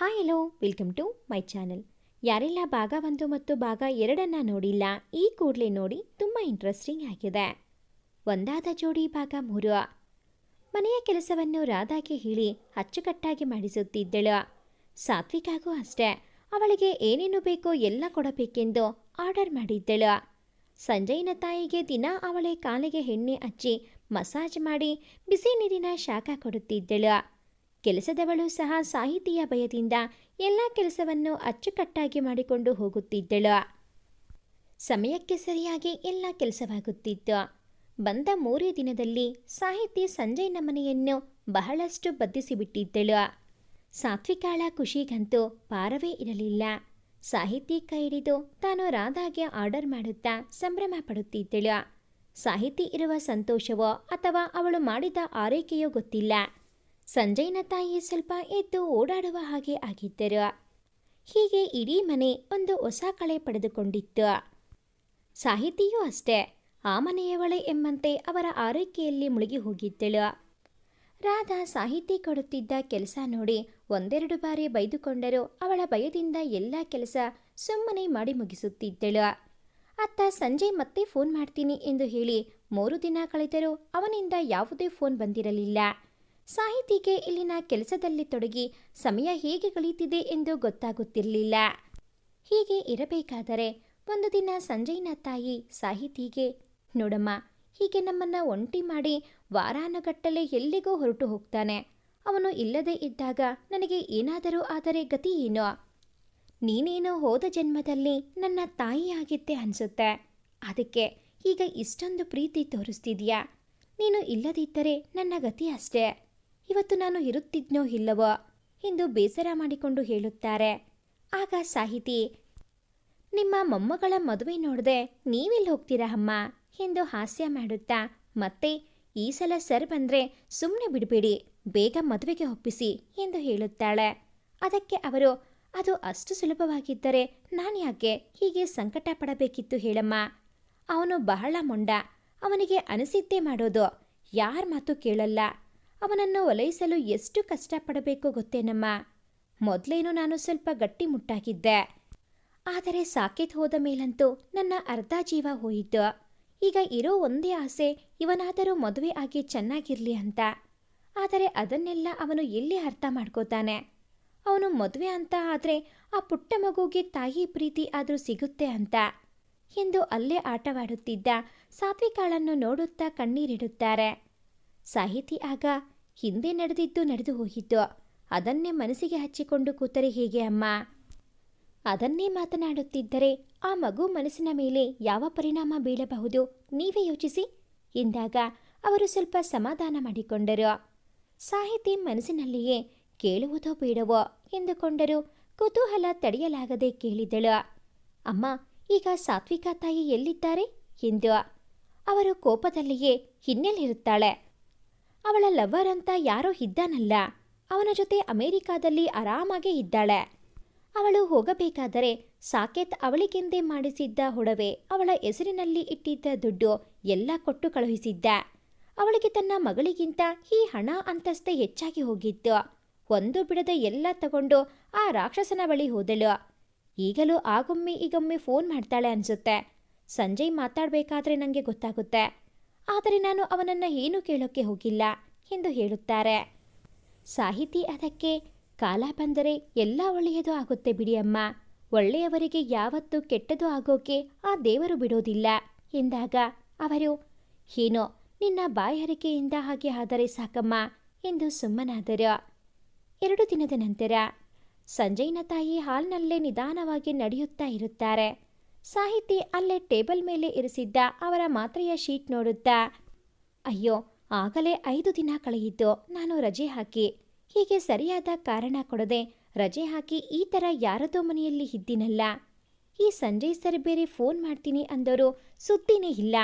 Hi hello, welcome to my channel. ಯಾರೆಲ್ಲ ಭಾಗ ಒಂದು ಮತ್ತು ಭಾಗ ಎರಡನ್ನ ನೋಡಿಲ್ಲ, ಈ ಕೂಡಲೇ ನೋಡಿ ತುಂಬ ಇಂಟ್ರೆಸ್ಟಿಂಗ್ ಆಗಿದೆ. ಒಂದಾದ ಜೋಡಿ ಭಾಗ ಮೂರು. ಮನೆಯ ಕೆಲಸವನ್ನು ರಾಧಾಗೆ ಹೇಳಿ ಅಚ್ಚುಕಟ್ಟಾಗಿ ಮಾಡಿಸುತ್ತಿದ್ದಳು. ಸಾತ್ವಿಕಾಗೂ ಅಷ್ಟೇ, ಅವಳಿಗೆ ಏನೇನು ಬೇಕೋ ಎಲ್ಲ ಕೊಡಬೇಕೆಂದು ಆರ್ಡರ್ ಮಾಡಿದ್ದಳು. ಸಂಜಯನ ತಾಯಿಗೆ ದಿನ ಅವಳೆ ಕಾಲಿಗೆ ಎಣ್ಣೆ ಹಚ್ಚಿ ಮಸಾಜ್ ಮಾಡಿ ಬಿಸಿ ನೀರಿನ ಶಾಖ ಕೊಡುತ್ತಿದ್ದಳು. ಕೆಲಸದವಳು ಸಹ ಸಾಹಿತಿಯ ಭಯದಿಂದ ಎಲ್ಲ ಕೆಲಸವನ್ನು ಅಚ್ಚುಕಟ್ಟಾಗಿ ಮಾಡಿಕೊಂಡು ಹೋಗುತ್ತಿದ್ದಳು. ಸಮಯಕ್ಕೆ ಸರಿಯಾಗಿ ಎಲ್ಲ ಕೆಲಸವಾಗುತ್ತಿತ್ತು. ಬಂದ ಮೂರೇ ದಿನದಲ್ಲಿ ಸಾಹಿತಿ ಸಂಜಯ್ನ ಮನೆಯನ್ನು ಬಹಳಷ್ಟು ಬದ್ಧಿಸಿಬಿಟ್ಟಿದ್ದಳು. ಸಾತ್ವಿಕಾಳ ಖುಷಿಗಂತೂ ಪಾರವೇ ಇರಲಿಲ್ಲ. ಸಾಹಿತಿ ಕೈ ಹಿಡಿದು ತಾನು ರಾಧಾಗೆ ಆರ್ಡರ್ ಮಾಡುತ್ತಾ ಸಂಭ್ರಮ ಪಡುತ್ತಿದ್ದಳು. ಸಾಹಿತಿ ಇರುವ ಸಂತೋಷವೋ ಅಥವಾ ಅವಳು ಮಾಡಿದ ಆರೈಕೆಯೋ ಗೊತ್ತಿಲ್ಲ. ಸಂಜಯ್ನ ತಾಯಿ ಸ್ವಲ್ಪ ಎದ್ದು ಓಡಾಡುವ ಹಾಗೆ ಆಗಿದ್ದರು. ಹೀಗೆ ಇಡೀ ಮನೆ ಒಂದು ಹೊಸ ಕಳೆ ಪಡೆದುಕೊಂಡಿತ್ತು. ಸಾಹಿತಿಯೂ ಅಷ್ಟೇ, ಆ ಮನೆಯವಳೆ ಎಂಬಂತೆ ಅವರ ಆರೈಕೆಯಲ್ಲಿ ಮುಳುಗಿ ಹೋಗಿದ್ದಳು. ರಾಧಾ ಸಾಹಿತಿ ಕೊಡುತ್ತಿದ್ದ ಕೆಲಸ ನೋಡಿ ಒಂದೆರಡು ಬಾರಿ ಬೈದುಕೊಂಡರೂ ಅವಳ ಭಯದಿಂದ ಎಲ್ಲ ಕೆಲಸ ಸುಮ್ಮನೆ ಮಾಡಿ ಮುಗಿಸುತ್ತಿದ್ದಳು. ಅತ್ತ ಸಂಜಯ್ ಮತ್ತೆ ಫೋನ್ ಮಾಡ್ತೀನಿ ಎಂದು ಹೇಳಿ ಮೂರು ದಿನ ಕಳೆದರೂ ಅವನಿಂದ ಯಾವುದೇ ಫೋನ್ ಬಂದಿರಲಿಲ್ಲ. ಸಾಹಿತಿಗೆ ಇಲ್ಲಿನ ಕೆಲಸದಲ್ಲಿ ತೊಡಗಿ ಸಮಯ ಹೇಗೆ ಕಳೀತಿದೆ ಎಂದು ಗೊತ್ತಾಗುತ್ತಿರಲಿಲ್ಲ. ಹೀಗೆ ಇರಬೇಕಾದರೆ ಒಂದು ದಿನ ಸಂಜಯ್ನ ತಾಯಿ ಸಾಹಿತಿಗೆ, ನೋಡಮ್ಮ, ಹೀಗೆ ನಮ್ಮನ್ನ ಒಂಟಿ ಮಾಡಿ ವಾರಾನುಗಟ್ಟಲೆ ಎಲ್ಲಿಗೂ ಹೊರಟು ಹೋಗ್ತಾನೆ. ಅವನು ಇಲ್ಲದೇ ಇದ್ದಾಗ ನನಗೆ ಏನಾದರೂ ಆದರೆ ಗತಿ ಏನೋ? ನೀನೇನೋ ಹೋದ ಜನ್ಮದಲ್ಲಿ ನನ್ನ ತಾಯಿಯಾಗಿದ್ದೆ ಅನ್ಸುತ್ತೆ. ಅದಕ್ಕೆ ಈಗ ಇಷ್ಟೊಂದು ಪ್ರೀತಿ ತೋರಿಸ್ತಿದ್ಯಾ? ನೀನು ಇಲ್ಲದಿದ್ದರೆ ನನ್ನ ಗತಿ ಅಷ್ಟೇ. ಇವತ್ತು ನಾನು ಇರುತ್ತಿದ್ನೋ ಇಲ್ಲವೋ ಎಂದು ಬೇಸರ ಮಾಡಿಕೊಂಡು ಹೇಳುತ್ತಾರೆ. ಆಗ ಸಾಹಿತಿ, ನಿಮ್ಮ ಮೊಮ್ಮಗಳ ಮದುವೆ ನೋಡದೆ ನೀವೆಲ್ಲಿ ಹೋಗ್ತೀರಾ ಅಮ್ಮ? ಎಂದು ಹಾಸ್ಯ ಮಾಡುತ್ತಾ, ಮತ್ತೆ ಈ ಸಲ ಸರ್ ಬಂದ್ರೆ ಸುಮ್ಮನೆ ಬಿಡಬೇಡಿ, ಬೇಗ ಮದುವೆಗೆ ಒಪ್ಪಿಸಿ ಎಂದು ಹೇಳುತ್ತಾಳೆ. ಅದಕ್ಕೆ ಅವರು, ಅದು ಅಷ್ಟು ಸುಲಭವಾಗಿದ್ದರೆ ನಾನು ಯಾಕೆ ಹೀಗೆ ಸಂಕಟ ಪಡಬೇಕಿತ್ತು ಹೇಳಮ್ಮ? ಅವನು ಬಹಳ ಮೊಂಡ, ಅವನಿಗೆ ಅನಿಸಿದ್ದೇ ಮಾಡೋದು, ಯಾರ ಮಾತು ಕೇಳಲ್ಲ. ಅವನನ್ನು ಒಲೈಸಲು ಎಷ್ಟು ಕಷ್ಟಪಡಬೇಕು ಗೊತ್ತೇನಮ್ಮ? ಮೊದಲೇನು ನಾನು ಸ್ವಲ್ಪ ಗಟ್ಟಿ ಮುಟ್ಟಾಗಿದ್ದೆ. ಆದರೆ ಸಾಕಿತ್ ಹೋದ ಮೇಲಂತೂ ನನ್ನ ಅರ್ಧ ಜೀವ ಹೋಯಿತು. ಈಗ ಇರೋ ಒಂದೇ ಆಸೆ ಇವನಾದರೂ ಮದುವೆ ಆಗಿ ಚೆನ್ನಾಗಿರ್ಲಿ ಅಂತ. ಆದರೆ ಅದನ್ನೆಲ್ಲ ಅವನು ಎಲ್ಲಿ ಅರ್ಥ ಮಾಡ್ಕೋತಾನೆ? ಅವನು ಮದುವೆ ಅಂತ ಆದರೆ ಆ ಪುಟ್ಟ ಮಗುಗೆ ತಾಯಿ ಪ್ರೀತಿ ಆದರೂ ಸಿಗುತ್ತೆ ಅಂತ. ಎಂದು ಅಲ್ಲೇ ಆಟವಾಡುತ್ತಿದ್ದ ಸಾತ್ವಿಕಾಳನ್ನು ನೋಡುತ್ತಾ ಕಣ್ಣೀರಿಡುತ್ತಾರೆ. ಸಾಹಿತಿ ಆಗ ಹಿಂದೆ ನಡೆದಿದ್ದು ನಡೆದು ಹೋಗಿದ್ದು. ಅದನ್ನೇ ಮನಸ್ಸಿಗೆ ಹಚ್ಚಿಕೊಂಡು ಕೂತರೆ ಹೇಗೆ ಅಮ್ಮ? ಅದನ್ನೇ ಮಾತನಾಡುತ್ತಿದ್ದರೆ ಆ ಮಗು ಮನಸ್ಸಿನ ಮೇಲೆ ಯಾವ ಪರಿಣಾಮ ಬೀಳಬಹುದು ನೀವೇ ಯೋಚಿಸಿ ಎಂದಾಗ ಅವರು ಸ್ವಲ್ಪ ಸಮಾಧಾನ ಮಾಡಿಕೊಂಡರು. ಸಾಹಿತಿ ಮನಸ್ಸಿನಲ್ಲಿಯೇ ಕೇಳುವುದೋ ಬೇಡವೋ ಎಂದುಕೊಂಡರು ಕುತೂಹಲ ತಡೆಯಲಾಗದೆ ಕೇಳಿದಳು. ಅಮ್ಮ, ಈಗ ಸಾತ್ವಿಕಾ ತಾಯಿ ಎಲ್ಲಿದ್ದಾರೆ? ಎಂದು. ಅವರು ಕೋಪದಲ್ಲಿಯೇ ಹಿನ್ನೆಲಿರುತ್ತಾಳೆ ಅವಳ ಲವರ್ ಅಂತ ಯಾರೋ ಇದ್ದಾನಲ್ಲ, ಅವನ ಜೊತೆ ಅಮೆರಿಕಾದಲ್ಲಿ ಆರಾಮಾಗೇ ಇದ್ದಾಳೆ. ಅವಳು ಹೋಗಬೇಕಾದರೆ ಸಾಕೇತ್ ಅವಳಿಗೆಂದೇ ಮಾಡಿಸಿದ್ದ ಹೊಡವೆ ಅವಳ ಹೆಸರಿನಲ್ಲಿ ಇಟ್ಟಿದ್ದ ದುಡ್ಡು ಎಲ್ಲ ಕೊಟ್ಟು ಕಳುಹಿಸಿದ್ದ. ಅವಳಿಗೆ ತನ್ನ ಮಗಳಿಗಿಂತ ಈ ಹಣ ಅಂತಸ್ತೆ ಹೆಚ್ಚಾಗಿ ಹೋಗಿತ್ತು. ಒಂದು ಬಿಡದೆ ಎಲ್ಲ ತಗೊಂಡು ಆ ರಾಕ್ಷಸನ ಬಳಿ ಹೋದಳು. ಈಗಲೂ ಆಗೊಮ್ಮೆ ಈಗೊಮ್ಮೆ ಫೋನ್ ಮಾಡ್ತಾಳೆ ಅನ್ಸುತ್ತೆ. ಸಂಜಯ್ ಮಾತಾಡಬೇಕಾದ್ರೆ ನನಗೆ ಗೊತ್ತಾಗುತ್ತೆ. ಆದರೆ ನಾನು ಅವನನ್ನ ಏನು ಕೇಳೋಕ್ಕೆ ಹೋಗಿಲ್ಲ ಎಂದು ಹೇಳುತ್ತಾರೆ. ಸಾಹಿತಿ ಅದಕ್ಕೆ, ಕಾಲ ಬಂದರೆ ಎಲ್ಲ ಒಳ್ಳೆಯದು ಆಗುತ್ತೆ ಬಿಡಿ ಅಮ್ಮ ಒಳ್ಳೆಯವರಿಗೆ ಯಾವತ್ತೂ ಕೆಟ್ಟದು ಆಗೋಕೆ ಆ ದೇವರು ಬಿಡೋದಿಲ್ಲ ಎಂದಾಗ ಅವರು ಏನೋ ನಿನ್ನ ಬಾಯರಿಕೆಯಿಂದ ಹಾಗೆ ಆದರೆ ಸಾಕಮ್ಮ ಎಂದು ಸುಮ್ಮನಾದರು. ಎರಡು ದಿನದ ನಂತರ ಸಂಜಯ್ನ ತಾಯಿ ಹಾಲ್ನಲ್ಲೇ ನಿಧಾನವಾಗಿ ನಡೆಯುತ್ತಾ ಇರುತ್ತಾರೆ. ಸಾಹಿತಿ ಅಲ್ಲೇ ಟೇಬಲ್ ಮೇಲೆ ಇರಿಸಿದ್ದ ಅವರ ಮಾತ್ರೆಯ ಶೀಟ್ ನೋಡುತ್ತಾ, ಅಯ್ಯೋ, ಆಗಲೇ ಐದು ದಿನ ಕಳೆಯಿತು, ನಾನು ರಜೆ ಹಾಕಿ. ಹೀಗೆ ಸರಿಯಾದ ಕಾರಣ ಕೊಡದೆ ರಜೆ ಹಾಕಿ ಈ ಥರ ಯಾರದೋ ಮನೆಯಲ್ಲಿ ಇದ್ದೀನಲ್ಲ. ಈ ಸಂಜಯ್ ಸರ್ ಬೇರೆ ಫೋನ್ ಮಾಡ್ತೀನಿ ಅಂದವರು ಸುದ್ದಿನೇ ಇಲ್ಲ.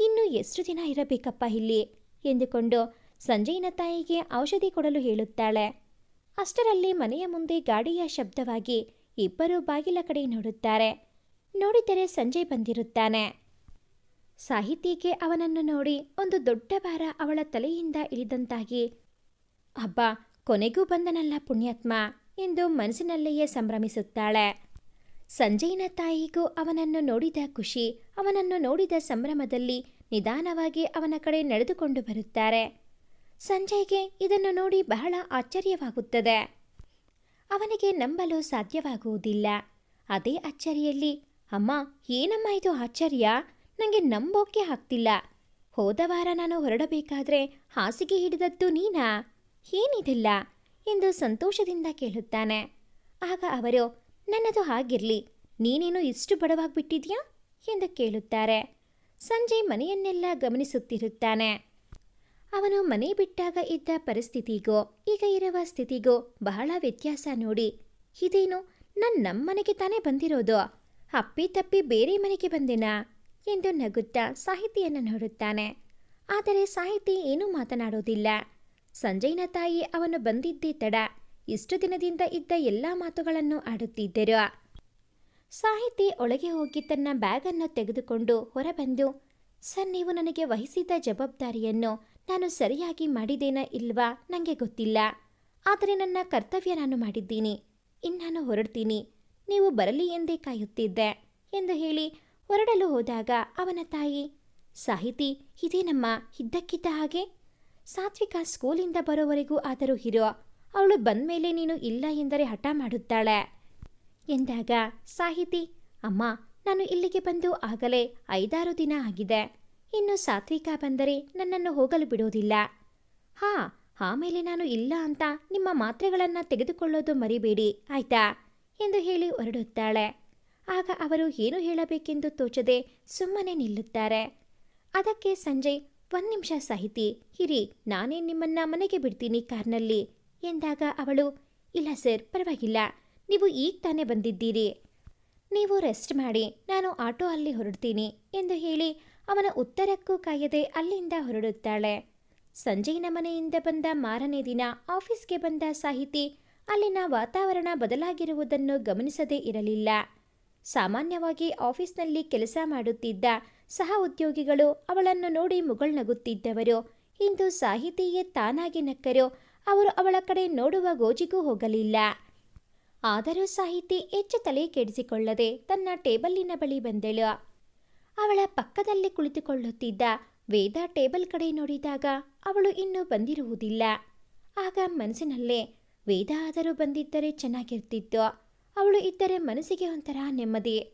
ಇನ್ನು ಎಷ್ಟು ದಿನ ಇರಬೇಕಪ್ಪ ಇಲ್ಲಿ? ಎಂದುಕೊಂಡು ಸಂಜಯ್ನ ತಾಯಿಗೆ ಔಷಧಿ ಕೊಡಲು ಹೇಳುತ್ತಾಳೆ. ಅಷ್ಟರಲ್ಲಿ ಮನೆಯ ಮುಂದೆ ಗಾಡಿಯ ಶಬ್ದವಾಗಿ ಇಬ್ಬರು ಬಾಗಿಲ ಕಡೆ ನೋಡುತ್ತಾರೆ. ನೋಡಿದರೆ ಸಂಜಯ್ ಬಂದಿರುತ್ತಾನೆ. ಸಾಹಿತಿಗೆ ಅವನನ್ನು ನೋಡಿ ಒಂದು ದೊಡ್ಡ ಭಾರ ಅವಳ ತಲೆಯಿಂದ ಇಳಿದಂತಾಗಿ, ಅಬ್ಬಾ, ಕೊನೆಗೂ ಬಂದನಲ್ಲ ಪುಣ್ಯಾತ್ಮ ಎಂದು ಮನಸ್ಸಿನಲ್ಲಿಯೇ ಸಂಭ್ರಮಿಸುತ್ತಾಳೆ. ಸಂಜಯನ ತಾಯಿಗೂ ಅವನನ್ನು ನೋಡಿದ ಖುಷಿ, ಅವನನ್ನು ನೋಡಿದ ಸಂಭ್ರಮದಲ್ಲಿ ನಿಧಾನವಾಗಿ ಅವನ ಕಡೆ ನಡೆದುಕೊಂಡು ಬರುತ್ತಾರೆ. ಸಂಜಯ್ಗೆ ಇದನ್ನು ನೋಡಿ ಬಹಳ ಆಶ್ಚರ್ಯವಾಗುತ್ತದೆ. ಅವನಿಗೆ ನಂಬಲು ಸಾಧ್ಯವಾಗುವುದಿಲ್ಲ. ಅದೇ ಅಚ್ಚರಿಯಲ್ಲಿ ಅಮ್ಮ, ಏನಮ್ಮ ಇದು ಆಶ್ಚರ್ಯ? ನನಗೆ ನಂಬೋಕೆ ಆಗ್ತಿಲ್ಲ. ಹೋದ ವಾರ ನಾನು ಹೊರಡಬೇಕಾದ್ರೆ ಹಾಸಿಗೆ ಹಿಡಿದದ್ದು ನೀನಾ? ಏನಿದಿಲ್ಲ, ಎಂದು ಸಂತೋಷದಿಂದ ಕೇಳುತ್ತಾನೆ. ಆಗ ಅವರು, ನನ್ನದು ಹಾಗಿರಲಿ, ನೀನೇನು ಇಷ್ಟು ಬಡವಾಗ್ಬಿಟ್ಟಿದ್ಯಾ? ಎಂದು ಕೇಳುತ್ತಾರೆ. ಸಂಜೆ ಮನೆಯನ್ನೆಲ್ಲ ಗಮನಿಸುತ್ತಿರುತ್ತಾನೆ. ಅವನು ಮನೆ ಬಿಟ್ಟಾಗ ಇದ್ದ ಪರಿಸ್ಥಿತಿಗೋ, ಈಗ ಇರುವ ಸ್ಥಿತಿಗೋ ಬಹಳ ವ್ಯತ್ಯಾಸ ನೋಡಿ, ಇದೇನು ನನ್ನ ನಮ್ಮನೆಗೆ ತಾನೇ ಬಂದಿರೋದು? ಅಪ್ಪಿ ತಪ್ಪಿ ಬೇರೆ ಮನೆಗೆ ಬಂದೆನಾ ಎಂದು ನಗುತ್ತಾ ಸಾಹಿತಿಯನ್ನು ನೋಡುತ್ತಾನೆ. ಆದರೆ ಸಾಹಿತಿ ಏನೂ ಮಾತನಾಡೋದಿಲ್ಲ. ಸಂಜಯ್ನ ತಾಯಿ ಅವನು ಬಂದಿದ್ದೇ ತಡ. ಇಷ್ಟು ದಿನದಿಂದ ಇದ್ದ ಎಲ್ಲ ಮಾತುಗಳನ್ನು ಆಡುತ್ತಿದ್ದರು. ಸಾಹಿತಿ ಒಳಗೆ ಹೋಗಿ ತನ್ನ ಬ್ಯಾಗನ್ನು ತೆಗೆದುಕೊಂಡು ಹೊರಬಂದು, ಸರ್, ನೀವು ನನಗೆ ವಹಿಸಿದ್ದ ಜವಾಬ್ದಾರಿಯನ್ನು ನಾನು ಸರಿಯಾಗಿ ಮಾಡಿದ್ದೇನಾ ಇಲ್ವಾ? ನನಗೆ ಗೊತ್ತಿಲ್ಲ. ಆದರೆ ನನ್ನ ಕರ್ತವ್ಯ ನಾನು ಮಾಡಿದ್ದೀನಿ. ಇನ್ನಾನು ಹೊರಡ್ತೀನಿ. ನೀವು ಬರಲಿ ಎಂದೇ ಕಾಯುತ್ತಿದ್ದೆ ಎಂದು ಹೇಳಿ ಹೊರಡಲು ಹೋದಾಗ ಅವನ ತಾಯಿ, ಸಾಹಿತಿ, ಇದೇ ನಮ್ಮ ಇದ್ದಕ್ಕಿದ್ದ ಹಾಗೆ? ಸಾತ್ವಿಕ ಸ್ಕೂಲಿಂದ ಬರೋವರೆಗೂ ಆದರೂ ಇರೋ ಅವಳು ಬಂದ್ಮೇಲೆ ನೀನು ಇಲ್ಲ ಎಂದರೆ ಹಠ ಮಾಡುತ್ತಾಳೆ ಎಂದಾಗ, ಸಾಹಿತಿ, ಅಮ್ಮ, ನಾನು ಇಲ್ಲಿಗೆ ಬಂದು ಆಗಲೇ ಐದಾರು ದಿನ ಆಗಿದೆ. ಇನ್ನು ಸಾತ್ವಿಕ ಬಂದರೆ ನನ್ನನ್ನು ಹೋಗಲು ಬಿಡೋದಿಲ್ಲ. ಹಾ, ಆಮೇಲೆ ನಾನು ಇಲ್ಲ ಅಂತ ನಿಮ್ಮ ಮಾತ್ರೆಗಳನ್ನು ತೆಗೆದುಕೊಳ್ಳೋದು ಮರಿಬೇಡಿ, ಆಯ್ತಾ? ಎಂದು ಹೇಳಿ ಹೊರಡುತ್ತಾಳೆ. ಆಗ ಅವರು ಏನು ಹೇಳಬೇಕೆಂದು ತೋಚದೆ ಸುಮ್ಮನೆ ನಿಲ್ಲುತ್ತಾರೆ. ಅದಕ್ಕೆ ಸಂಜಯ್ ಒಂದು ನಿಮಿಷ ಸಾಹಿತಿ, ಹಿರಿ, ನಾನೇ ನಿಮ್ಮನ್ನ ಮನೆಗೆ ಬಿಡ್ತೀನಿ ಕಾರ್ನಲ್ಲಿ ಎಂದಾಗ ಅವಳು, ಇಲ್ಲ ಸರ್, ಪರವಾಗಿಲ್ಲ, ನೀವು ಈಗ ತಾನೇ ಬಂದಿದ್ದೀರಿ. ನೀವು ರೆಸ್ಟ್ ಮಾಡಿ, ನಾನು ಆಟೋ ಅಲ್ಲಿ ಹೊರಡ್ತೀನಿ ಎಂದು ಹೇಳಿ ಅವನ ಉತ್ತರಕ್ಕೂ ಕಾಯದೆ ಅಲ್ಲಿಂದ ಹೊರಡುತ್ತಾಳೆ. ಸಂಜಯ್ನ ಮನೆಯಿಂದ ಬಂದ ಮಾರನೇ ದಿನ ಆಫೀಸ್ಗೆ ಬಂದ ಸಾಹಿತಿ ಅಲ್ಲಿನ ವಾತಾವರಣ ಬದಲಾಗಿರುವುದನ್ನು ಗಮನಿಸದೇ ಇರಲಿಲ್ಲ. ಸಾಮಾನ್ಯವಾಗಿ ಆಫೀಸ್ನಲ್ಲಿ ಕೆಲಸ ಮಾಡುತ್ತಿದ್ದ ಸಹ ಉದ್ಯೋಗಿಗಳು ಅವಳನ್ನು ನೋಡಿ ಮುಗುಳ್ನಗುತ್ತಿದ್ದವರು. ಇಂದು ಸಾಹಿತಿಯೇ ತಾನಾಗಿ ನಕ್ಕರು, ಅವರು ಅವಳ ಕಡೆ ನೋಡುವ ಗೋಜಿಗೂ ಹೋಗಲಿಲ್ಲ. ಆದರೂ ಸಾಹಿತಿ ಹೆಚ್ಚು ತಲೆ ಕೆಡಿಸಿಕೊಳ್ಳದೆ ತನ್ನ ಟೇಬಲ್ಲಿನ ಬಳಿ ಬಂದಳು. ಅವಳ ಪಕ್ಕದಲ್ಲಿ ಕುಳಿತುಕೊಳ್ಳುತ್ತಿದ್ದ ವೇದ ಟೇಬಲ್ ಕಡೆ ನೋಡಿದಾಗ ಅವಳು ಇನ್ನೂ ಬಂದಿರುವುದಿಲ್ಲ. ಆಗ ಮನಸ್ಸಿನಲ್ಲೇ ವೇದ ಆದರೂ ಬಂದಿದ್ದರೆ ಚೆನ್ನಾಗಿರ್ತಿತ್ತು. ಅವಳು ಇದ್ದರೆ ಮನಸ್ಸಿಗೆ ಒಂಥರ ನೆಮ್ಮದಿ.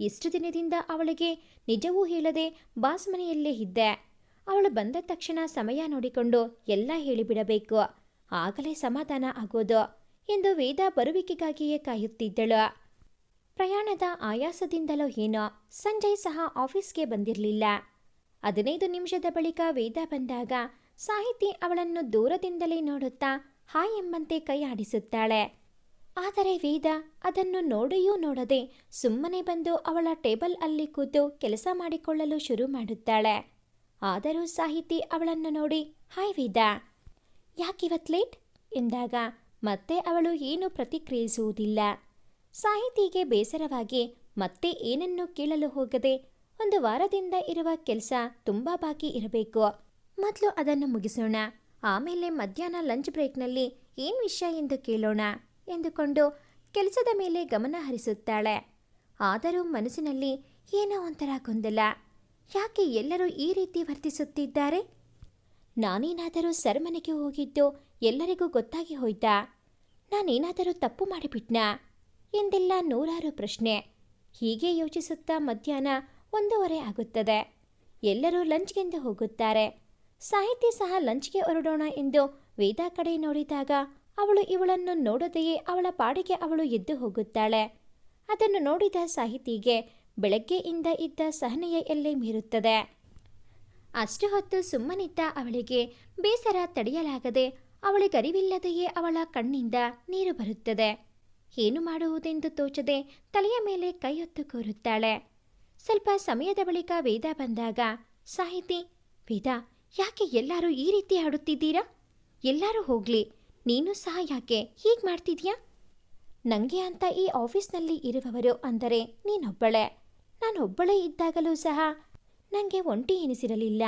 ಇಷ್ಟು ದಿನದಿಂದ ಅವಳಿಗೆ ನಿಜವೂ ಹೇಳದೆ ಬಾಸ್ ಮನೆಯಲ್ಲೇ ಇದ್ದೆ. ಅವಳು ಬಂದ ತಕ್ಷಣ ಸಮಯ ನೋಡಿಕೊಂಡು ಎಲ್ಲ ಹೇಳಿಬಿಡಬೇಕು. ಆಗಲೇ ಸಮಾಧಾನ ಆಗೋದು ಎಂದು ವೇದ ಬರುವಿಕೆಗಾಗಿಯೇ ಕಾಯುತ್ತಿದ್ದಳು. ಪ್ರಯಾಣದ ಆಯಾಸದಿಂದಲೋ ಏನೋ ಸಂಜಯ್ ಸಹ ಆಫೀಸ್ಗೆ ಬಂದಿರಲಿಲ್ಲ. ಹದಿನೈದು ನಿಮಿಷದ ಬಳಿಕ ವೇದ ಬಂದಾಗ ಸಾಹಿತಿ ಅವಳನ್ನು ದೂರದಿಂದಲೇ ನೋಡುತ್ತಾ ಹಾಯ್ ಎಂಬಂತೆ ಕೈ ಆಡಿಸುತ್ತಾಳೆ. ಆದರೆ ವೇದ ಅದನ್ನು ನೋಡಿಯೂ ನೋಡದೆ ಸುಮ್ಮನೆ ಬಂದು ಅವಳ ಟೇಬಲ್ ಅಲ್ಲಿ ಕೂತು ಕೆಲಸ ಮಾಡಿಕೊಳ್ಳಲು ಶುರು ಮಾಡುತ್ತಾಳೆ. ಆದರೂ ಸಾಹಿತಿ ಅವಳನ್ನು ನೋಡಿ, ಹಾಯ್ ವೇದ, ಯಾಕಿವತ್ ಲೇಟ್? ಎಂದಾಗ, ಮತ್ತೆ ಅವಳು ಏನು ಪ್ರತಿಕ್ರಿಯಿಸುವುದಿಲ್ಲ. ಸಾಹಿತಿಗೆ ಬೇಸರವಾಗಿ, ಮತ್ತೆ ಏನನ್ನು ಕೇಳಲು ಹೋಗದೆ? ಒಂದು ವಾರದಿಂದ ಇರುವ ಕೆಲಸ ತುಂಬಾ ಬಾಕಿ ಇರಬೇಕು. ಮೊದಲು ಅದನ್ನು ಮುಗಿಸೋಣ. ಆಮೇಲೆ ಮಧ್ಯಾಹ್ನ ಲಂಚ್ ಬ್ರೇಕ್ನಲ್ಲಿ ಏನು ವಿಷಯ ಎಂದು ಕೇಳೋಣ ಎಂದುಕೊಂಡು ಕೆಲಸದ ಮೇಲೆ ಗಮನ ಹರಿಸುತ್ತಾಳೆ. ಆದರೂ ಮನಸ್ಸಿನಲ್ಲಿ ಏನೋ ಒಂಥರ ಗೊಂದಲ. ಯಾಕೆ ಎಲ್ಲರೂ ಈ ರೀತಿ ವರ್ತಿಸುತ್ತಿದ್ದಾರೆ? ನಾನೇನಾದರೂ ಸರ್ ಮನೆಗೆ ಹೋಗಿದ್ದು ಎಲ್ಲರಿಗೂ ಗೊತ್ತಾಗಿ ಹೋಯ್ತಾ? ನಾನೇನಾದರೂ ತಪ್ಪು ಮಾಡಿಬಿಟ್ನಾ? ಎಂದೆಲ್ಲ ನೂರಾರು ಪ್ರಶ್ನೆ. ಹೀಗೆ ಯೋಚಿಸುತ್ತಾ ಮಧ್ಯಾಹ್ನ ಒಂದೂವರೆ ಆಗುತ್ತದೆ. ಎಲ್ಲರೂ ಲಂಚ್ಗೆಂದು ಹೋಗುತ್ತಾರೆ. ಸಾಹಿತಿ ಸಹ ಲಂಚ್ಗೆ ಹೊರಡೋಣ ಎಂದು ವೇದಾ ಕಡೆ ನೋಡಿದಾಗ ಅವಳು ಇವಳನ್ನು ನೋಡದೆಯೇ ಅವಳ ಪಾಡಿಗೆ ಅವಳು ಎದ್ದು ಹೋಗುತ್ತಾಳೆ. ಅದನ್ನು ನೋಡಿದ ಸಾಹಿತಿಗೆ ಬೆಳಗ್ಗೆಯಿಂದ ಇದ್ದ ಸಹನೆಯ ಎಲ್ಲೇ ಮೀರುತ್ತದೆ. ಅಷ್ಟು ಹೊತ್ತು ಸುಮ್ಮನಿದ್ದ ಅವಳಿಗೆ ಬೇಸರ ತಡೆಯಲಾಗದೆ ಅವಳಿಗರಿವಿಲ್ಲದೆಯೇ ಅವಳ ಕಣ್ಣಿಂದ ನೀರು ಬರುತ್ತದೆ. ಏನು ಮಾಡುವುದೆಂದು ತೋಚದೆ ತಲೆಯ ಮೇಲೆ ಕೈಯೊತ್ತು ಕೂರುತ್ತಾಳೆ. ಸ್ವಲ್ಪ ಸಮಯದ ಬಳಿಕ ವೇದ ಬಂದಾಗ, ಸಾಹಿತಿ, ವೇದ ಯಾಕೆ ಎಲ್ಲರೂ ಈ ರೀತಿ ಆಡುತ್ತಿದ್ದೀರಾ ಎಲ್ಲರೂ ಹೋಗ್ಲಿ. ನೀನು ಸಹ ಯಾಕೆ? ಹೀಗೆ ಮಾಡ್ತಿದ್ಯಾ? ನನಗೆ ಅಂತ ಈ ಆಫೀಸ್ನಲ್ಲಿ ಇರುವವರು ಅಂದರೆ ನೀನೊಬ್ಬಳೆ. ನಾನೊಬ್ಬಳೇ ಇದ್ದಾಗಲೂ ಸಹ ನನಗೆ ಒಂಟಿ ಎನಿಸಿರಲಿಲ್ಲ.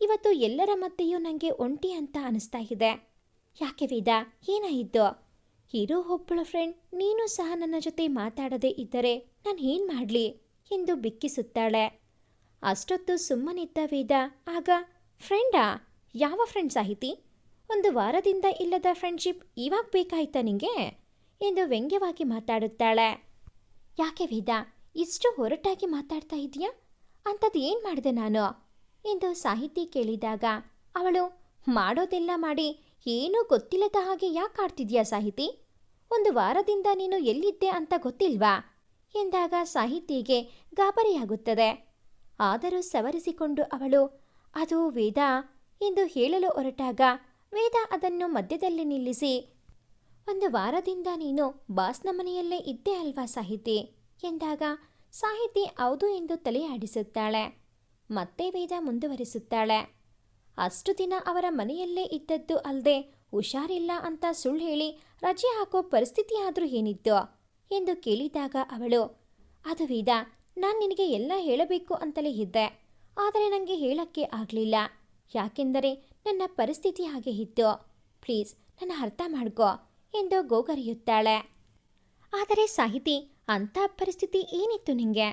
ಇವತ್ತು ಎಲ್ಲರ ಮಧ್ಯೆಯೂ ನನಗೆ ಒಂಟಿ ಅಂತ ಅನಿಸ್ತಾ ಇದೆ. ಯಾಕೆ ವೇದ? ಏನಾಯಿತು? ಇರೋ ಒಬ್ಬಳ ಫ್ರೆಂಡ್ ನೀನು ಸಹ ನನ್ನ ಜೊತೆ ಮಾತಾಡದೇ ಇದ್ದರೆ ನಾನು ಏನು ಮಾಡಲಿ? ಎಂದು ಬಿಕ್ಕಿಸುತ್ತಾಳೆ. ಅಷ್ಟೊತ್ತು ಸುಮ್ಮನಿದ್ದ ವೇದ, ಆಗ ಫ್ರೆಂಡಾ, ಯಾವ ಫ್ರೆಂಡ್ ಸಾಹಿತಿ? ಒಂದು ವಾರದಿಂದ ಇಲ್ಲದ ಫ್ರೆಂಡ್ಶಿಪ್ ಇವಾಗ ಬೇಕಾಯ್ತಾ ನಿಂಗೆ? ಎಂದು ವ್ಯಂಗ್ಯವಾಗಿ ಮಾತಾಡುತ್ತಾಳೆ. ಯಾಕೆ ವೇದ, ಇಷ್ಟು ಹೊರಟಾಗಿ ಮಾತಾಡ್ತಾ ಇದೆಯಾ ಅಂಥದ್ದು ಏನು ಮಾಡಿದೆ ನಾನು? ಎಂದು ಸಾಹಿತಿ ಕೇಳಿದಾಗ, ಅವಳು, ಮಾಡೋದೆಲ್ಲ ಮಾಡಿ ಏನೂ ಗೊತ್ತಿಲ್ಲದ ಹಾಗೆ ಯಾಕೆ ಆಡ್ತಿದ್ಯಾ ಸಾಹಿತಿ? ಒಂದು ವಾರದಿಂದ ನೀನು ಎಲ್ಲಿದ್ದೆ ಅಂತ ಗೊತ್ತಿಲ್ವಾ? ಎಂದಾಗ ಸಾಹಿತಿಗೆ ಗಾಬರಿಯಾಗುತ್ತದೆ. ಆದರೂ ಸವರಿಸಿಕೊಂಡು ಅವಳು ಅದು ವೇದ ಎಂದು ಹೇಳಲು ಹೊರಟಾಗ ವೇದ ಅದನ್ನು ಮಧ್ಯದಲ್ಲಿ ನಿಲ್ಲಿಸಿ, ಒಂದು ವಾರದಿಂದ ನೀನು ಬಾಸ್ನ ಮನೆಯಲ್ಲೇ ಇದ್ದೆ ಅಲ್ವಾ ಸಾಹಿತಿ? ಎಂದಾಗ, ಸಾಹಿತಿ ಹೌದು ಎಂದು ತಲೆಯಾಡಿಸುತ್ತಾಳೆ ಮತ್ತೆ ವೇದ ಮುಂದುವರಿಸುತ್ತಾಳೆ. ಅಷ್ಟು ದಿನ ಅವರ ಮನೆಯಲ್ಲೇ ಇದ್ದದ್ದು ಅಲ್ಲದೆ ಹುಷಾರಿಲ್ಲ ಅಂತ ಸುಳ್ಳು ಹೇಳಿ ರಜೆ ಹಾಕೋ ಪರಿಸ್ಥಿತಿಯಾದರೂ ಏನಿತ್ತು? ಎಂದು ಕೇಳಿದಾಗ ಅವಳು, ಅದು ವೇದ, ನಾನು ನಿನಗೆ ಎಲ್ಲ ಹೇಳಬೇಕು ಅಂತಲೇ ಇದ್ದೆ. ಆದರೆ ನನಗೆ ಹೇಳಕ್ಕೆ ಆಗಲಿಲ್ಲ. ಯಾಕೆಂದರೆ ನನ್ನ ಪರಿಸ್ಥಿತಿ ಹಾಗೆ ಇತ್ತು. ಪ್ಲೀಸ್, ನನ್ನ ಅರ್ಥ ಮಾಡ್ಕೋ ಎಂದು ಗೋಗರಿಯುತ್ತಾಳೆ. ಆದರೆ ಸಾಹಿತಿ, ಅಂಥ ಪರಿಸ್ಥಿತಿ ಏನಿತ್ತು ನಿಮಗೆ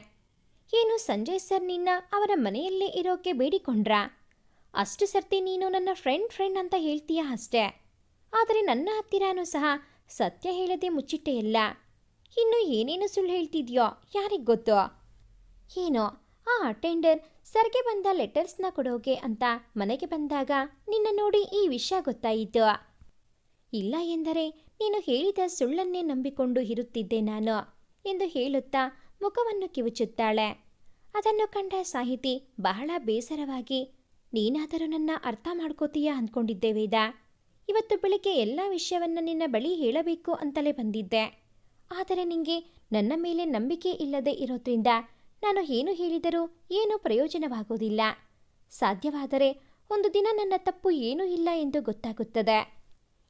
ಏನು ಸಂಜಯ್ ಸರ್ ನಿನ್ನ ಅವರ ಮನೆಯಲ್ಲೇ ಇರೋಕೆ ಬೇಡಿಕೊಂಡ್ರಾ? ಅಷ್ಟು ಸರ್ತಿ ನೀನು ನನ್ನ ಫ್ರೆಂಡ್ ಫ್ರೆಂಡ್ ಅಂತ ಹೇಳ್ತೀಯ ಅಷ್ಟೇ. ಆದರೆ ನನ್ನ ಹತ್ತಿರನೂ ಸಹ ಸತ್ಯ ಹೇಳದೆ ಮುಚ್ಚಿಟ್ಟೆಯಲ್ಲ ಇನ್ನು ಏನೇನು ಸುಳ್ಳು ಹೇಳ್ತಿದ್ಯೋ, ಯಾರಿಗೆ ಗೊತ್ತು? ಏನೋ, ಆ ಅಟೆಂಡರ್ ಸರ್ಗೆ ಬಂದ ಲೆಟರ್ಸ್ನ ಕೊಡೋಕೆ ಅಂತ ಮನೆಗೆ ಬಂದಾಗ ನಿನ್ನ ನೋಡಿ ಈ ವಿಷಯ ಗೊತ್ತಾಯಿತು. ಇಲ್ಲ ಎಂದರೆ ನೀನು ಹೇಳಿದ ಸುಳ್ಳನ್ನೇ ನಂಬಿಕೊಂಡು ಇರುತ್ತಿದ್ದೆ ನಾನು ಎಂದು ಹೇಳುತ್ತಾ ಮುಖವನ್ನು ಕಿವುಚುತ್ತಾಳೆ. ಅದನ್ನು ಕಂಡ ಸಾಹಿತಿ ಬಹಳ ಬೇಸರವಾಗಿ, ನೀನಾದರೂ ನನ್ನ ಅರ್ಥ ಮಾಡ್ಕೋತೀಯಾ ಅಂದ್ಕೊಂಡಿದ್ದೆ ವೇದ. ಇವತ್ತು ಬೆಳಿಗ್ಗೆ ಎಲ್ಲ ವಿಷಯವನ್ನು ನಿನ್ನ ಬಳಿ ಹೇಳಬೇಕು ಅಂತಲೇ ಬಂದಿದ್ದೆ. ಆದರೆ ನಿಂಗೆ ನನ್ನ ಮೇಲೆ ನಂಬಿಕೆ ಇಲ್ಲದೆ ಇರೋದ್ರಿಂದ ನಾನು ಏನು ಹೇಳಿದರೂ ಏನೂ ಪ್ರಯೋಜನವಾಗುವುದಿಲ್ಲ. ಸಾಧ್ಯವಾದರೆ ಒಂದು ದಿನ ನನ್ನ ತಪ್ಪು ಏನೂ ಇಲ್ಲ ಎಂದು ಗೊತ್ತಾಗುತ್ತದೆ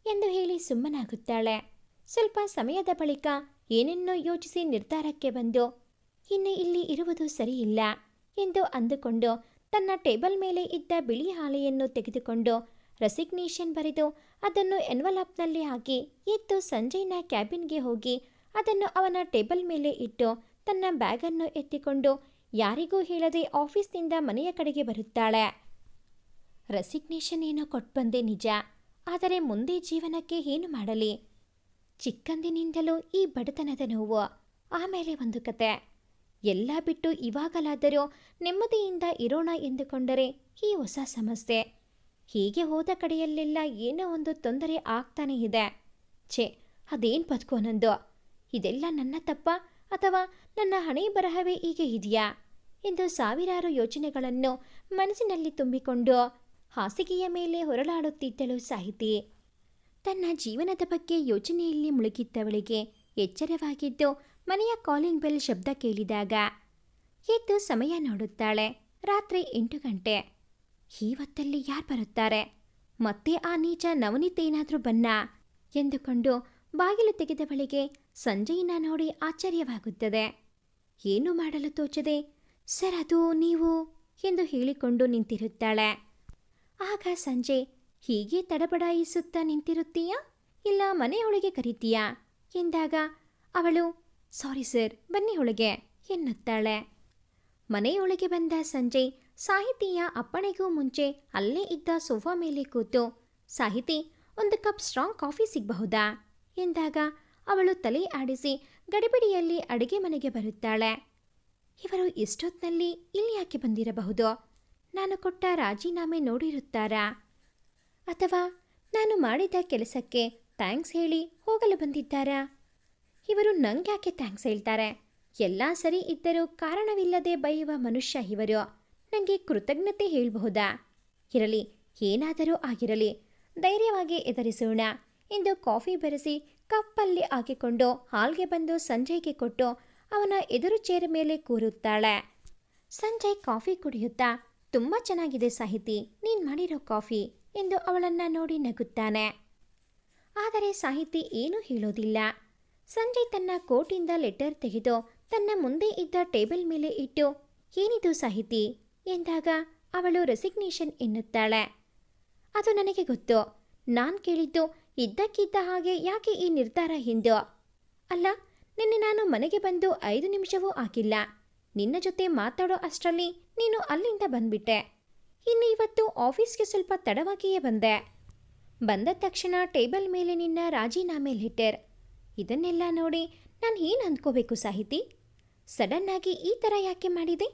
ಎಂದು ಹೇಳಿ ಸುಮ್ಮನಾಗುತ್ತಾಳೆ. ಸ್ವಲ್ಪ ಸಮಯದ ಬಳಿಕ ಏನನ್ನೋ ಯೋಚಿಸಿ ನಿರ್ಧಾರಕ್ಕೆ ಬಂದು, ಇನ್ನು ಇಲ್ಲಿ ಇರುವುದು ಸರಿಯಿಲ್ಲ ಎಂದು ಅಂದುಕೊಂಡು ತನ್ನ ಟೇಬಲ್ ಮೇಲೆ ಇದ್ದ ಬಿಳಿ ಹಾಳೆಯನ್ನು ತೆಗೆದುಕೊಂಡು ರೆಸಿಗ್ನೇಷನ್ ಬರೆದು ಅದನ್ನು ಎನ್ವಲಪ್ನಲ್ಲಿ ಹಾಕಿ ಎದ್ದು ಸಂಜಯ್ನ ಕ್ಯಾಬಿನ್ಗೆ ಹೋಗಿ ಅದನ್ನು ಅವನ ಟೇಬಲ್ ಮೇಲೆ ಇಟ್ಟು ತನ್ನ ಬ್ಯಾಗನ್ನು ಎತ್ತಿಕೊಂಡು ಯಾರಿಗೂ ಹೇಳದೆ ಆಫೀಸ್ನಿಂದ ಮನೆಯ ಕಡೆಗೆ ಬರುತ್ತಾಳೆ. ರೆಸಿಗ್ನೇಷನ್ ಏನೋ ಕೊಟ್ಬಂದೆ ನಿಜ. ಆದರೆ ಮುಂದೆ ಜೀವನಕ್ಕೆ ಏನು ಮಾಡಲಿ? ಚಿಕ್ಕಂದಿನಿಂದಲೂ ಈ ಬಡತನದ ನೋವು. ಆಮೇಲೆ ಒಂದು ಕತೆ. ಎಲ್ಲ ಬಿಟ್ಟು ಇವಾಗಲಾದರೂ ನೆಮ್ಮದಿಯಿಂದ ಇರೋಣ ಎಂದುಕೊಂಡರೆ ಈ ಹೊಸ ಸಮಸ್ಯೆ. ಹೀಗೆ ಹೋದ ಕಡೆಯಲ್ಲೆಲ್ಲ ಏನೋ ಒಂದು ತೊಂದರೆ ಆಗ್ತಾನೇ ಇದೆ. ಛೇ, ಅದೇನು ಬದುಕೋ ನಂದು ಇದೆಲ್ಲ ನನ್ನ ತಪ್ಪ? ಅಥವಾ ನನ್ನ ಹಣೆ ಬರಹವೇ ಹೀಗೆ ಇದೆಯಾ ಎಂದು ಸಾವಿರಾರು ಯೋಚನೆಗಳನ್ನು ಮನಸ್ಸಿನಲ್ಲಿ ತುಂಬಿಕೊಂಡು ಹಾಸಿಗೆಯ ಮೇಲೆ ಹೊರಳಾಡುತ್ತಿದ್ದಳು ಸಾಹಿತಿ. ತನ್ನ ಜೀವನದ ಬಗ್ಗೆ ಯೋಚನೆಯಲ್ಲಿ ಮುಳುಗಿದ್ದವಳಿಗೆ ಎಚ್ಚರವಾಗಿದ್ದು ಮನೆಯ ಕಾಲಿಂಗ್ ಬೆಲ್ ಶಬ್ದ ಕೇಳಿದಾಗ, ಎದ್ದು ಸಮಯ ನೋಡುತ್ತಾಳೆ. ರಾತ್ರಿ ಎಂಟು ಗಂಟೆ. ಈ ಹೊತ್ತಲ್ಲಿ ಯಾರು ಬರುತ್ತಾರೆ? ಮತ್ತೆ ಆ ನೀಚ ನವನೀತೇನಾದರೂ ಬನ್ನ? ಎಂದುಕೊಂಡು ಬಾಗಿಲು ತೆಗೆದ ಬಳಿಗೆ ಸಂಜಯನ ನೋಡಿ ಆಶ್ಚರ್ಯವಾಗುತ್ತದೆ. ಏನು ಮಾಡಲು ತೋಚದೆ? ಸರ್, ಅದು ನೀವು? ಎಂದು ಹೇಳಿಕೊಂಡು ನಿಂತಿರುತ್ತಾಳೆ. ಆಗ ಸಂಜೆ, ಹೀಗೆ ತಡಬಡಾಯಿಸುತ್ತಾ ನಿಂತಿರುತ್ತೀಯಾ? ಇಲ್ಲ ಮನೆಯೊಳಗೆ ಕರೀತೀಯಾ? ಎಂದಾಗ, ಅವಳು, ಸಾರಿ ಸರ್, ಬನ್ನಿ ಒಳಗೆ, ಎನ್ನುತ್ತಾಳೆ. ಮನೆಯೊಳಗೆ ಬಂದ ಸಂಜೆ, ಸಾಹಿತಿಯ ಅಪ್ಪಣೆಗೂ ಮುಂಚೆ ಅಲ್ಲೇ ಇದ್ದ ಸೋಫಾ ಮೇಲೆ ಕೂತು, ಸಾಹಿತಿ, ಒಂದು ಕಪ್ ಸ್ಟ್ರಾಂಗ್ ಕಾಫಿ ಸಿಗಬಹುದಾ? ಎಂದಾಗ ಅವಳು ತಲೆ ಆಡಿಸಿ ಗಡಿಬಿಡಿಯಲ್ಲಿ ಅಡಿಗೆ ಮನೆಗೆ ಬರುತ್ತಾಳೆ. ಇವರು ಇಷ್ಟೊತ್ತಿನಲ್ಲಿ ಇಲ್ಲಿ ಯಾಕೆ ಬಂದಿರಬಹುದು? ನಾನು ಕೊಟ್ಟ ರಾಜೀನಾಮೆ ನೋಡಿರುತ್ತಾರಾ? ಅಥವಾ ನಾನು ಮಾಡಿದ ಕೆಲಸಕ್ಕೆ ಥ್ಯಾಂಕ್ಸ್ ಹೇಳಿ ಹೋಗಲು ಬಂದಿದ್ದಾರಾ? ಇವರು ನಂಗ್ಯಾಕೆ ಥ್ಯಾಂಕ್ಸ್ ಹೇಳ್ತಾರೆ? ಎಲ್ಲ ಸರಿ ಇದ್ದರೂ ಕಾರಣವಿಲ್ಲದೆ ಬೈಯುವ ಮನುಷ್ಯ ಇವರು. ನನಗೆ ಕೃತಜ್ಞತೆ ಹೇಳಬಹುದಾ? ಇರಲಿ, ಏನಾದರೂ ಆಗಿರಲಿ, ಧೈರ್ಯವಾಗಿ ಎದುರಿಸೋಣ. ಎಂದು ಕಾಫಿ ಬೆರೆಸಿ ಕಪ್ಪಲ್ಲಿ ಹಾಕಿಕೊಂಡು ಹಾಲ್ಗೆ ಬಂದು ಸಂಜಯ್ಗೆ ಕೊಟ್ಟು ಅವನ ಎದುರು ಚೇರ್ ಮೇಲೆ ಕೂರುತ್ತಾಳೆ. ಸಂಜಯ್ ಕಾಫಿ ಕುಡಿಯುತ್ತಾ, ತುಂಬ ಚೆನ್ನಾಗಿದೆ ಸಾಹಿತಿ, ನೀನ್ ಮಾಡಿರೋ ಕಾಫಿ ಎಂದು ಅವಳನ್ನು ನೋಡಿ ನಗುತ್ತಾನೆ. ಆದರೆ ಸಾಹಿತಿ ಏನೂ ಹೇಳೋದಿಲ್ಲ. ಸಂಜಯ್ ತನ್ನ ಕೋಟಿಂದ ಲೆಟರ್ ತೆಗೆದು ತನ್ನ ಮುಂದೆ ಇದ್ದ ಟೇಬಲ್ ಮೇಲೆ ಇಟ್ಟು, ಏನಿದು ಸಾಹಿತಿ? ಎಂದಾಗ ಅವಳು ರೆಸಿಗ್ನೇಷನ್ ಎನ್ನುತ್ತಾಳೆ. ಅದು ನನಗೆ ಗೊತ್ತು. ನಾನು ಕೇಳಿದ್ದು ಇದ್ದಕ್ಕಿದ್ದ ಹಾಗೆ ಯಾಕೆ ಈ ನಿರ್ಧಾರ ಹಿಂದು? ಅಲ್ಲ, ನಿನ್ನೆ ನಾನು ಮನೆಗೆ ಬಂದು ಐದು ನಿಮಿಷವೂ ಆಗಿಲ್ಲ. ನಿನ್ನ ಜೊತೆ ಮಾತಾಡೋ ಅಷ್ಟರಲ್ಲಿ ನೀನು ಅಲ್ಲಿಂದ ಬಂದ್ಬಿಟ್ಟೆ. ಇನ್ನು ಇವತ್ತು ಆಫೀಸ್ಗೆ ಸ್ವಲ್ಪ ತಡವಾಗಿಯೇ ಬಂದೆ. ಬಂದ ತಕ್ಷಣ ಟೇಬಲ್ ಮೇಲೆ ನಿನ್ನ ರಾಜೀನಾಮೆ ಲೆಟರ್. ಇದನ್ನೆಲ್ಲ ನೋಡಿ ನಾನು ಏನು ಅಂದ್ಕೋಬೇಕು ಸಾಹಿತಿ? ಸಡನ್ನಾಗಿ ಈ ಥರ ಯಾಕೆ ಮಾಡಿದೆ?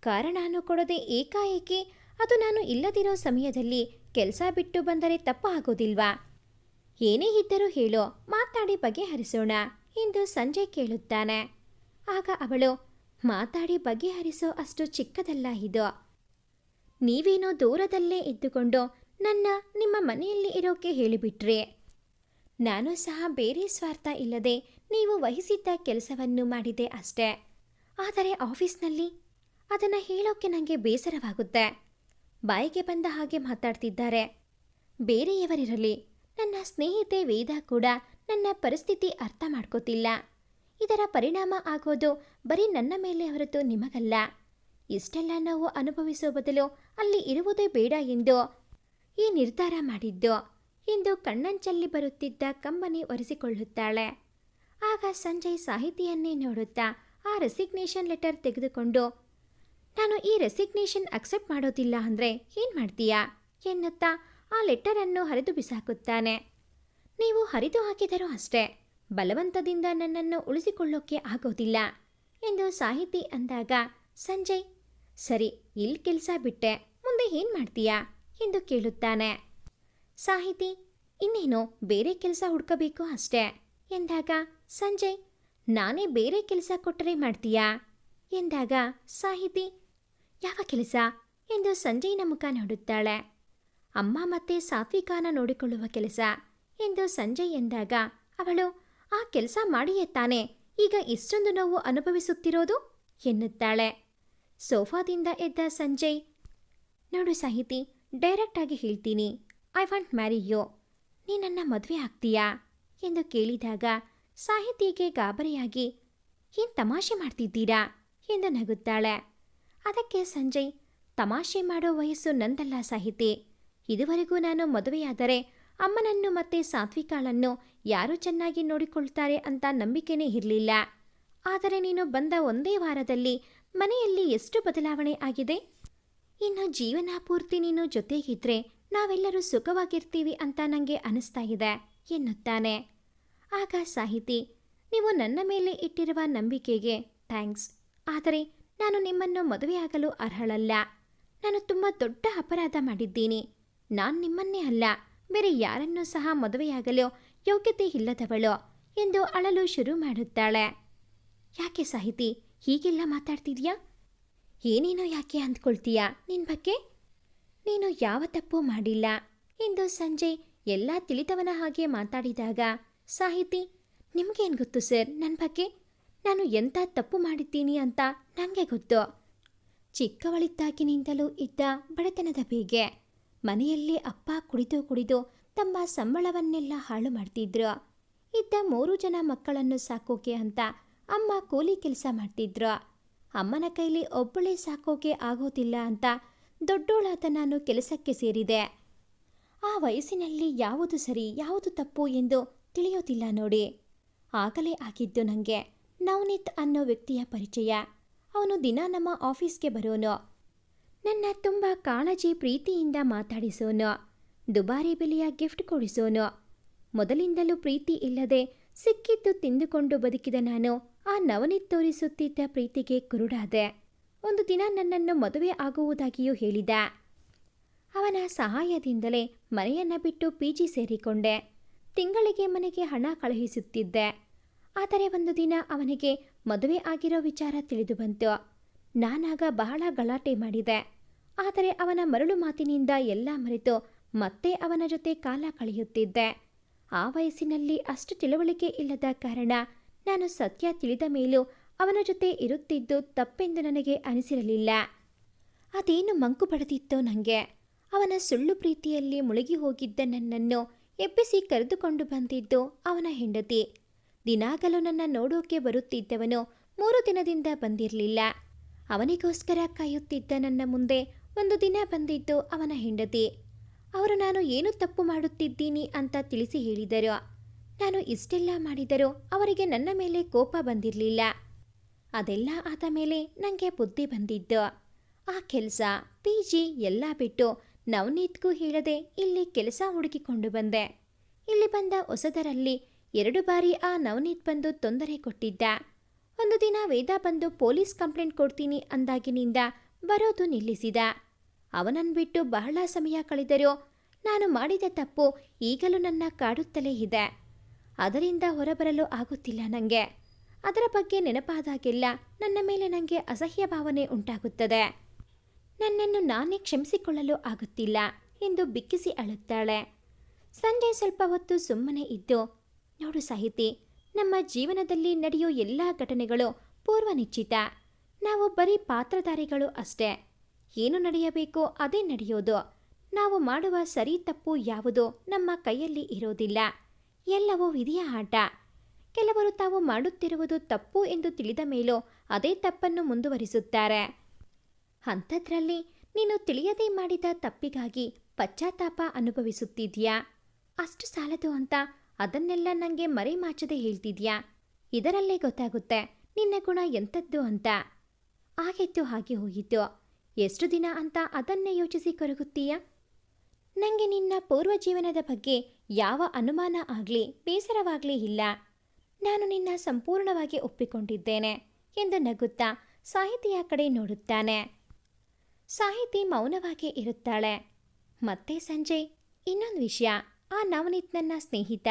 ಕಾರಣನೂ ಕೊಡದೆ ಏಕಾಏಕಿ ಅದು ನಾನು ಇಲ್ಲದಿರೋ ಸಮಯದಲ್ಲಿ ಕೆಲಸ ಬಿಟ್ಟು ಬಂದರೆ ತಪ್ಪ ಆಗೋದಿಲ್ವಾ ಏನೇ ಇದ್ದರೂ ಹೇಳೋ, ಮಾತಾಡಿ ಬಗೆಹರಿಸೋಣ ಎಂದು ಸಂಜೆ ಕೇಳುತ್ತಾನೆ. ಆಗ ಅವಳು, ಮಾತಾಡಿ ಬಗೆಹರಿಸೋ ಅಷ್ಟು ಚಿಕ್ಕದಲ್ಲ ಇದು. ನೀವೇನೋ ದೂರದಲ್ಲೇ ಇದ್ದುಕೊಂಡು ನನ್ನ, ನಿಮ್ಮ ಮನೆಯಲ್ಲಿ ಇರೋಕೆ ಹೇಳಿಬಿಟ್ರಿ. ನಾನು ಸಹ ಬೇರೆ ಸ್ವಾರ್ಥ ಇಲ್ಲದೆ ನೀವು ವಹಿಸಿದ್ದ ಕೆಲಸವನ್ನು ಮಾಡಿದೆ ಅಷ್ಟೇ. ಆದರೆ ಆಫೀಸ್ನಲ್ಲಿ ಅದನ್ನು ಹೇಳೋಕೆ ನನಗೆ ಬೇಸರವಾಗುತ್ತೆ. ಬಾಯಿಗೆ ಬಂದ ಹಾಗೆ ಮಾತಾಡ್ತಿದ್ದಾರೆ. ಬೇರೆಯವರಿರಲಿ ನನ್ನ ಸ್ನೇಹಿತೆ ವೇದ ಕೂಡ ನನ್ನ ಪರಿಸ್ಥಿತಿ ಅರ್ಥ ಮಾಡ್ಕೋತಿಲ್ಲ. ಇದರ ಪರಿಣಾಮ ಆಗೋದು ಬರೀ ನನ್ನ ಮೇಲೆ ಹೊರತು ನಿಮಗಲ್ಲ. ಇಷ್ಟೆಲ್ಲ ನಾವು ಅನುಭವಿಸೋ ಬದಲು ಅಲ್ಲಿ ಇರುವುದೇ ಬೇಡ ಎಂದು ಈ ನಿರ್ಧಾರ ಮಾಡಿದ್ದು. ಎಂದು ಕಣ್ಣಂಚಲ್ಲಿ ಬರುತ್ತಿದ್ದ ಕಂಬನಿ ಒರೆಸಿಕೊಳ್ಳುತ್ತಾಳೆ. ಆಗ ಸಂಜಯ್ ಸಾಹಿತಿಯನ್ನೇ ನೋಡುತ್ತಾ ಆ ರೆಸಿಗ್ನೇಷನ್ ಲೆಟರ್ ತೆಗೆದುಕೊಂಡು, ನಾನು ಈ ರೆಸಿಗ್ನೇಷನ್ ಅಕ್ಸೆಪ್ಟ್ ಮಾಡೋದಿಲ್ಲ ಅಂದರೆ ಏನು ಮಾಡ್ತೀಯಾ? ಎನ್ನುತ್ತಾ ಆ ಲೆಟರನ್ನು ಹರಿದು ಬಿಸಾಕುತ್ತಾನೆ. ನೀವು ಹರಿದು ಹಾಕಿದರೂ ಅಷ್ಟೇ, ಬಲವಂತದಿಂದ ನನ್ನನ್ನು ಉಳಿಸಿಕೊಳ್ಳೋಕೆ ಆಗೋದಿಲ್ಲ ಎಂದು ಸಾಹಿತಿ ಅಂದಾಗ, ಸಂಜಯ್, ಸರಿ ಇಲ್ಲಿ ಕೆಲಸ ಬಿಟ್ಟೆ, ಮುಂದೆ ಏನು ಮಾಡ್ತೀಯಾ ಎಂದು ಕೇಳುತ್ತಾನೆ. ಸಾಹಿತಿ, ಇನ್ನೇನು, ಬೇರೆ ಕೆಲಸ ಹುಡ್ಕಬೇಕು ಅಷ್ಟೇ ಎಂದಾಗ, ಸಂಜಯ್, ನಾನೇ ಬೇರೆ ಕೆಲಸ ಕೊಟ್ಟರೆ ಮಾಡ್ತೀಯಾ ಎಂದಾಗ ಸಾಹಿತಿ, ಯಾವ ಕೆಲಸ ಎಂದು ಸಂಜಯ್ನ ಮುಖ ನೋಡುತ್ತಾಳೆ. ಅಮ್ಮ ಮತ್ತೆ ಸಾತ್ವಿಕಾನ ನೋಡಿಕೊಳ್ಳುವ ಕೆಲಸ. ಎಂದು ಸಂಜಯ್ ಎಂದಾಗ, ಅವಳು, ಆ ಕೆಲಸ ಮಾಡಿಯೇ ತಾನೆ, ಈಗ ಇಷ್ಟೊಂದು ನೋವು ಅನುಭವಿಸುತ್ತಿರೋದು? ಎನ್ನುತ್ತಾಳೆ. ಸೋಫಾದಿಂದ ಎದ್ದ ಸಂಜಯ್, ನೋಡು ಸಾಹಿತಿ ಡೈರೆಕ್ಟಾಗಿ ಹೇಳ್ತೀನಿ. I want marry you. ನೀ ನನ್ನ ಮದುವೆ ಆಗ್ತೀಯಾ? ಎಂದು ಕೇಳಿದಾಗ, ಸಾಹಿತಿಗೆ ಗಾಬರಿಯಾಗಿ, ಏನು ತಮಾಷೆ ಮಾಡ್ತಿದ್ದೀರಾ? ಎಂದು ನಗುತ್ತಾಳೆ. ಅದಕ್ಕೆ ಸಂಜಯ್, ತಮಾಷೆ ಮಾಡೋ ವಯಸ್ಸು ನಂದಲ್ಲ ಸಾಹಿತಿ. ಇದುವರೆಗೂ ನಾನು ಮದುವೆಯಾದರೆ ಅಮ್ಮನನ್ನು ಮತ್ತೆ ಸಾತ್ವಿಕಾಳನ್ನು ಯಾರು ಚೆನ್ನಾಗಿ ನೋಡಿಕೊಳ್ತಾರೆ ಅಂತ ನಂಬಿಕೆನೇ ಇರಲಿಲ್ಲ. ಆದರೆ ನೀನು ಬಂದ ಒಂದೇ ವಾರದಲ್ಲಿ ಮನೆಯಲ್ಲಿ ಎಷ್ಟು ಬದಲಾವಣೆ ಆಗಿದೆ? ಇನ್ನು ಜೀವನ ಪೂರ್ತಿ ನೀನು ಜೊತೆಗಿದ್ರೆ ನಾವೆಲ್ಲರೂ ಸುಖವಾಗಿರ್ತೀವಿ ಅಂತ ನನಗೆ ಅನಿಸ್ತಾ ಇದೆ ಎನ್ನುತ್ತಾನೆ. ಆಗ ಸಾಹಿತಿ, ನೀವು ನನ್ನ ಮೇಲೆ ಇಟ್ಟಿರುವ ನಂಬಿಕೆಗೆ ಥ್ಯಾಂಕ್ಸ್. ಆದರೆ ನಾನು ನಿಮ್ಮನ್ನು ಮದುವೆಯಾಗಲು ಅರ್ಹಳಲ್ಲ. ನಾನು ತುಂಬ ದೊಡ್ಡ ಅಪರಾಧ ಮಾಡಿದ್ದೀನಿ. ನಾನು ನಿಮ್ಮನ್ನೇ ಅಲ್ಲ, ಬೇರೆ ಯಾರನ್ನೂ ಸಹ ಮದುವೆಯಾಗಲು ಯೋಗ್ಯತೆ ಇಲ್ಲದವಳು ಎಂದು ಅಳಲು ಶುರು ಮಾಡುತ್ತಾಳೆ. ಯಾಕೆ ಸಾಹಿತಿ, ಹೀಗೆಲ್ಲ ಮಾತಾಡ್ತಿದ್ಯಾ? ಏನೇನೋ ಯಾಕೆ ಅಂದ್ಕೊಳ್ತೀಯಾ ನಿನ್ನ ಬಗ್ಗೆ? ನೀನು ಯಾವ ತಪ್ಪು ಮಾಡಿಲ್ಲ ಎಂದು ಸಂಜೆ ಎಲ್ಲ ತಿಳಿದವನ ಹಾಗೆ ಮಾತಾಡಿದಾಗ, ಸಾಹಿತಿ, ನಿಮಗೇನು ಗೊತ್ತು ಸರ್ ನನ್ನ ಬಗ್ಗೆ? ನಾನು ಎಂಥ ತಪ್ಪು ಮಾಡಿದ್ದೀನಿ ಅಂತ ನನಗೆ ಗೊತ್ತು. ಚಿಕ್ಕವಳಿದ್ದಾಗಿನಿಂದಲೂ ಇದ್ದ ಬಡತನದ ಬೇಗೆ. ಮನೆಯಲ್ಲಿ ಅಪ್ಪ ಕುಡಿದು ಕುಡಿದು ತಮ್ಮ ಸಂಬಳವನ್ನೆಲ್ಲ ಹಾಳು ಮಾಡ್ತಿದ್ರು. ಇದ್ದ ಮೂರು ಜನ ಮಕ್ಕಳನ್ನು ಸಾಕೋಕೆ ಅಂತ ಅಮ್ಮ ಕೂಲಿ ಕೆಲಸ ಮಾಡ್ತಿದ್ರು. ಅಮ್ಮನ ಕೈಲಿ ಒಬ್ಬಳೇ ಸಾಕೋಕೆ ಆಗೋದಿಲ್ಲ ಅಂತ ದೊಡ್ಡೋಳಾತ ನಾನು ಕೆಲಸಕ್ಕೆ ಸೇರಿದೆ. ಆ ವಯಸ್ಸಿನಲ್ಲಿ ಯಾವುದು ಸರಿ, ಯಾವುದು ತಪ್ಪು ಎಂದು ತಿಳಿಯೋದಿಲ್ಲ ನೋಡಿ. ಆಗಲೇ ಆಗಿದ್ದು ನನಗೆ ನವನೀತ್ ಅನ್ನೋ ವ್ಯಕ್ತಿಯ ಪರಿಚಯ. ಅವನು ದಿನ ನಮ್ಮ ಆಫೀಸ್ಗೆ ಬರೋನು. ನನ್ನ ತುಂಬ ಕಾಳಜಿ ಪ್ರೀತಿಯಿಂದ ಮಾತಾಡಿಸೋನು. ದುಬಾರಿ ಬೆಲೆಯ ಗಿಫ್ಟ್ ಕೊಡಿಸೋನು. ಮೊದಲಿಂದಲೂ ಪ್ರೀತಿ ಇಲ್ಲದೆ ಸಿಕ್ಕಿದ್ದು ತಿಂದುಕೊಂಡು ಬದುಕಿದ ನಾನು ಆ ನವನಿ ತೋರಿಸುತ್ತಿದ್ದ ಪ್ರೀತಿಗೆ ಕುರುಡಾದೆ. ಒಂದು ದಿನ ನನ್ನನ್ನು ಮದುವೆ ಆಗುವುದಾಗಿಯೂ ಹೇಳಿದ. ಅವನ ಸಹಾಯದಿಂದಲೇ ಮನೆಯನ್ನು ಬಿಟ್ಟು ಪಿ ಜಿ ಸೇರಿಕೊಂಡೆ. ತಿಂಗಳಿಗೆ ಮನೆಗೆ ಹಣ ಕಳುಹಿಸುತ್ತಿದ್ದೆ. ಆದರೆ ಒಂದು ದಿನ ಅವನಿಗೆ ಮದುವೆ ಆಗಿರೋ ವಿಚಾರ ತಿಳಿದು ಬಂತು. ನಾನಾಗ ಬಹಳ ಗಲಾಟೆ ಮಾಡಿದೆ. ಆದರೆ ಅವನ ಮರಳು ಮಾತಿನಿಂದ ಎಲ್ಲ ಮರೆತು ಮತ್ತೆ ಅವನ ಜೊತೆ ಕಾಲ ಕಳೆಯುತ್ತಿದ್ದೆ. ಆ ವಯಸ್ಸಿನಲ್ಲಿ ಅಷ್ಟು ತಿಳುವಳಿಕೆ ಇಲ್ಲದ ಕಾರಣ ನಾನು ಸತ್ಯ ತಿಳಿದ ಮೇಲೂ ಅವನ ಜೊತೆ ಇರುತ್ತಿದ್ದು ತಪ್ಪೆಂದು ನನಗೆ ಅನಿಸಿರಲಿಲ್ಲ. ಅದೇನು ಮಂಕು ಪಡೆದಿತ್ತೋ ನನಗೆ ಅವನ ಸುಳ್ಳು ಪ್ರೀತಿಯಲ್ಲಿ ಮುಳುಗಿ ಹೋಗಿದ್ದ ನನ್ನನ್ನು ಎಬ್ಬಿಸಿ ಕರೆದುಕೊಂಡು ಬಂದಿದ್ದು ಅವನ ಹೆಂಡತಿ. ದಿನಾಗಲೂ ನನ್ನ ನೋಡೋಕೆ ಬರುತ್ತಿದ್ದವನು ಮೂರು ದಿನದಿಂದ ಬಂದಿರಲಿಲ್ಲ. ಅವನಿಗೋಸ್ಕರ ಕಾಯುತ್ತಿದ್ದ ನನ್ನ ಮುಂದೆ ಒಂದು ದಿನ ಬಂದಿದ್ದು ಅವನ ಹೆಂಡತಿ. ಅವರು, ನಾನು ಏನು ತಪ್ಪು ಮಾಡುತ್ತಿದ್ದೀನಿ ಅಂತ ತಿಳಿಸಿ ಹೇಳಿದರು. ನಾನು ಇಷ್ಟೆಲ್ಲ ಮಾಡಿದರೂ ಅವರಿಗೆ ನನ್ನ ಮೇಲೆ ಕೋಪ ಬಂದಿರಲಿಲ್ಲ. ಅದೆಲ್ಲ ಆದ ಮೇಲೆ ನನಗೆ ಬುದ್ಧಿ ಬಂದಿದ್ದು ಆ ಕೆಲಸ ಪಿ ಜಿ ಎಲ್ಲ ಬಿಟ್ಟು ನವನೀತ್ಗೂ ಹೇಳದೆ ಇಲ್ಲಿ ಕೆಲಸ ಹುಡುಕಿಕೊಂಡು ಬಂದೆ. ಇಲ್ಲಿ ಬಂದ ಹೊಸದರಲ್ಲಿ ಎರಡು ಬಾರಿ ಆ ನವನೀತ್ ಬಂದು ತೊಂದರೆ ಕೊಟ್ಟಿದ್ದ. ಒಂದು ದಿನ ವೇದ ಬಂದು ಪೊಲೀಸ್ ಕಂಪ್ಲೇಂಟ್ ಕೊಡ್ತೀನಿ ಅಂದಾಗಿನಿಂದ ಬರೋದು ನಿಲ್ಲಿಸಿದ. ಅವನನ್ನು ಬಿಟ್ಟು ಬಹಳ ಸಮಯ ಕಳೆದರು ನಾನು ಮಾಡಿದ ತಪ್ಪು ಈಗಲೂ ನನ್ನ ಕಾಡುತ್ತಲೇ ಇದೆ. ಅದರಿಂದ ಹೊರಬರಲು ಆಗುತ್ತಿಲ್ಲ ನನಗೆ ಅದರ ಬಗ್ಗೆ ನೆನಪಾದಾಗೆಲ್ಲ ನನ್ನ ಮೇಲೆ ನನಗೆ ಅಸಹ್ಯ ಭಾವನೆ ಉಂಟಾಗುತ್ತದೆ. ನನ್ನನ್ನು ನಾನೇ ಕ್ಷಮಿಸಿಕೊಳ್ಳಲು ಆಗುತ್ತಿಲ್ಲ ಎಂದು ಬಿಕ್ಕಿಸಿ ಅಳುತ್ತಾಳೆ. ಸಂಜೆ ಸ್ವಲ್ಪ ಹೊತ್ತು ಸುಮ್ಮನೆ ಇದ್ದು, ನೋಡು ಸಾಹಿತಿ ನಮ್ಮ ಜೀವನದಲ್ಲಿ ನಡೆಯೋ ಎಲ್ಲ ಘಟನೆಗಳು ಪೂರ್ವ ನಿಶ್ಚಿತ ನಾವು ಬರೀ ಪಾತ್ರಧಾರಿಗಳು ಅಷ್ಟೇ. ಏನು ನಡೆಯಬೇಕು ಅದೇ ನಡೆಯೋದು. ನಾವು ಮಾಡುವ ಸರಿ ತಪ್ಪು ಯಾವುದೋ ನಮ್ಮ ಕೈಯಲ್ಲಿ ಇರೋದಿಲ್ಲ. ಎಲ್ಲವೂ ವಿಧಿಯ ಆಟ. ಕೆಲವರು ತಾವು ಮಾಡುತ್ತಿರುವುದು ತಪ್ಪು ಎಂದು ತಿಳಿದ ಮೇಲೂ ಅದೇ ತಪ್ಪನ್ನು ಮುಂದುವರಿಸುತ್ತಾರೆ. ಅಂಥದ್ರಲ್ಲಿ ನೀನು ತಿಳಿಯದೇ ಮಾಡಿದ ತಪ್ಪಿಗಾಗಿ ಪಶ್ಚಾತ್ತಾಪ ಅನುಭವಿಸುತ್ತಿದ್ಯಾ ಅಷ್ಟು ಸಾಲದು ಅಂತ ಅದನ್ನೆಲ್ಲ ನನಗೆ ಮರೆಮಾಚದೆ ಹೇಳ್ತಿದ್ಯಾ? ಇದರಲ್ಲೇ ಗೊತ್ತಾಗುತ್ತೆ, ನಿನ್ನ ಗುಣ ಎಂಥದ್ದು ಅಂತ. ಆಗಿತ್ತು ಹಾಗೆ ಹೋಗಿತ್ತು. ಎಷ್ಟು ದಿನ ಅಂತ ಅದನ್ನೇ ಯೋಚಿಸಿ ಕೊರಗುತ್ತೀಯ? ನನಗೆ ನಿನ್ನ ಪೂರ್ವ ಜೀವನದ ಬಗ್ಗೆ ಯಾವ ಅನುಮಾನ ಆಗಲಿ, ಬೇಸರವಾಗಲಿ ಇಲ್ಲ. ನಾನು ನಿನ್ನ ಸಂಪೂರ್ಣವಾಗಿ ಒಪ್ಪಿಕೊಂಡಿದ್ದೇನೆ ಎಂದು ನಗುತ್ತಾ ಸಾಹಿತಿಯ ಕಡೆ ನೋಡುತ್ತಾನೆ. ಸಾಹಿತಿ ಮೌನವಾಗಿ ಇರುತ್ತಾಳೆ. ಮತ್ತೆ ಸಂಜೆ ಇನ್ನೊಂದು ವಿಷಯ. ಆ ನವನೀತ್ ನನ್ನ ಸ್ನೇಹಿತ.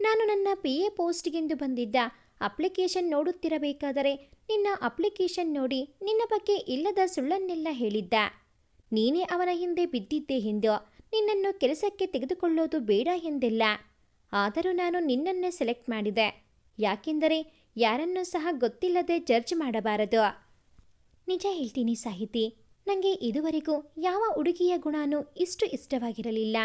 ನಾನು ನನ್ನ ಪಿ ಎ ಪೋಸ್ಟ್ಗೆಂದು ಬಂದಿದ್ದ ಅಪ್ಲಿಕೇಶನ್ ನೋಡುತ್ತಿರಬೇಕಾದರೆ ನಿನ್ನ ಅಪ್ಲಿಕೇಶನ್ ನೋಡಿ ನಿನ್ನ ಬಗ್ಗೆ ಇಲ್ಲದ ಸುಳ್ಳನ್ನೆಲ್ಲ ಹೇಳಿದ್ದ. ನೀನೇ ಅವನ ಹಿಂದೆ ಬಿದ್ದಿದ್ದೆ ಎಂದು ನಿನ್ನನ್ನು ಕೆಲಸಕ್ಕೆ ತೆಗೆದುಕೊಳ್ಳೋದು ಬೇಡ ಎಂದಿಲ್ಲ. ಆದರೂ ನಾನು ನಿನ್ನನ್ನೇ ಸೆಲೆಕ್ಟ್ ಮಾಡಿದೆ. ಯಾಕೆಂದರೆ ಯಾರನ್ನೂ ಸಹ ಗೊತ್ತಿಲ್ಲದೆ ಜಡ್ಜ್ ಮಾಡಬಾರದು. ನಿಜ ಹೇಳ್ತೀನಿ ಸಾಹಿತಿ ನನಗೆ ಇದುವರೆಗೂ ಯಾವ ಹುಡುಗಿಯ ಗುಣನೂ ಇಷ್ಟು ಇಷ್ಟವಾಗಿರಲಿಲ್ಲ.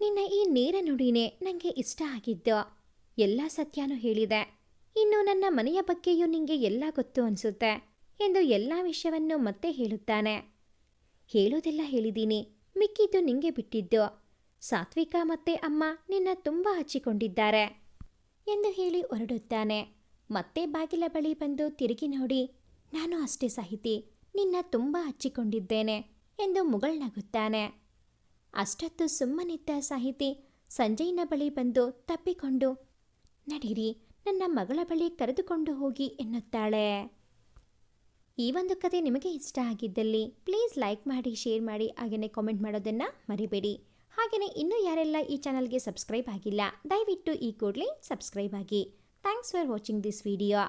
ನಿನ್ನ ಈ ನೇರ ನುಡಿನೇ ನನಗೆ ಇಷ್ಟ ಆಗಿದ್ದು. ಎಲ್ಲ ಸತ್ಯನೂ ಹೇಳಿದೆ. ಇನ್ನು ನನ್ನ ಮನೆಯ ಬಗ್ಗೆಯೂ ನಿಂಗೆ ಎಲ್ಲ ಗೊತ್ತು ಅನಿಸುತ್ತೆ ಎಂದು ಎಲ್ಲ ವಿಷಯವನ್ನು ಮತ್ತೆ ಹೇಳುತ್ತಾನೆ. ಹೇಳೋದೆಲ್ಲ ಹೇಳಿದ್ದೀನಿ ಮಿಕ್ಕಿದ್ದು ನಿಂಗೆ ಬಿಟ್ಟಿದ್ದು. ಸಾತ್ವಿಕ ಮತ್ತೆ ಅಮ್ಮ ನಿನ್ನ ತುಂಬ ಹಚ್ಚಿಕೊಂಡಿದ್ದಾರೆ ಎಂದು ಹೇಳಿ ಹೊರಡುತ್ತಾನೆ. ಮತ್ತೆ ಬಾಗಿಲ ಬಳಿ ಬಂದು ತಿರುಗಿ ನೋಡಿ. ನಾನು ಅಷ್ಟೇ ಸಾಹಿತಿ. ನಿನ್ನ ತುಂಬ ಹಚ್ಚಿಕೊಂಡಿದ್ದೇನೆ ಎಂದು ಮುಗಳ್ನಗುತ್ತಾನೆ ಅಷ್ಟೊತ್ತು ಸುಮ್ಮನಿದ್ದ ಸಾಹಿತಿ ಸಂಜಯ್ನ ಬಳಿ ಬಂದು ತಪ್ಪಿಕೊಂಡು, ನಡೀರಿ, ನನ್ನ ಮಗಳ ಬಳಿ ಕರೆದುಕೊಂಡು ಹೋಗಿ, ಎನ್ನುತ್ತಾಳೆ. ಈ ಒಂದು ಕತೆ ನಿಮಗೆ ಇಷ್ಟ ಆಗಿದ್ದಲ್ಲಿ ಪ್ಲೀಸ್ ಲೈಕ್ ಮಾಡಿ, ಶೇರ್ ಮಾಡಿ ಹಾಗೆಯೇ ಕಾಮೆಂಟ್ ಮಾಡೋದನ್ನು ಮರಿಬೇಡಿ. ಹಾಗೆಯೇ ಇನ್ನೂ ಯಾರೆಲ್ಲ ಈ ಚಾನಲ್ಗೆ ಸಬ್ಸ್ಕ್ರೈಬ್ ಆಗಿಲ್ಲ, ದಯವಿಟ್ಟು ಈ ಕೂಡಲೇ ಸಬ್ಸ್ಕ್ರೈಬ್ ಆಗಿ. Thanks for watching this video.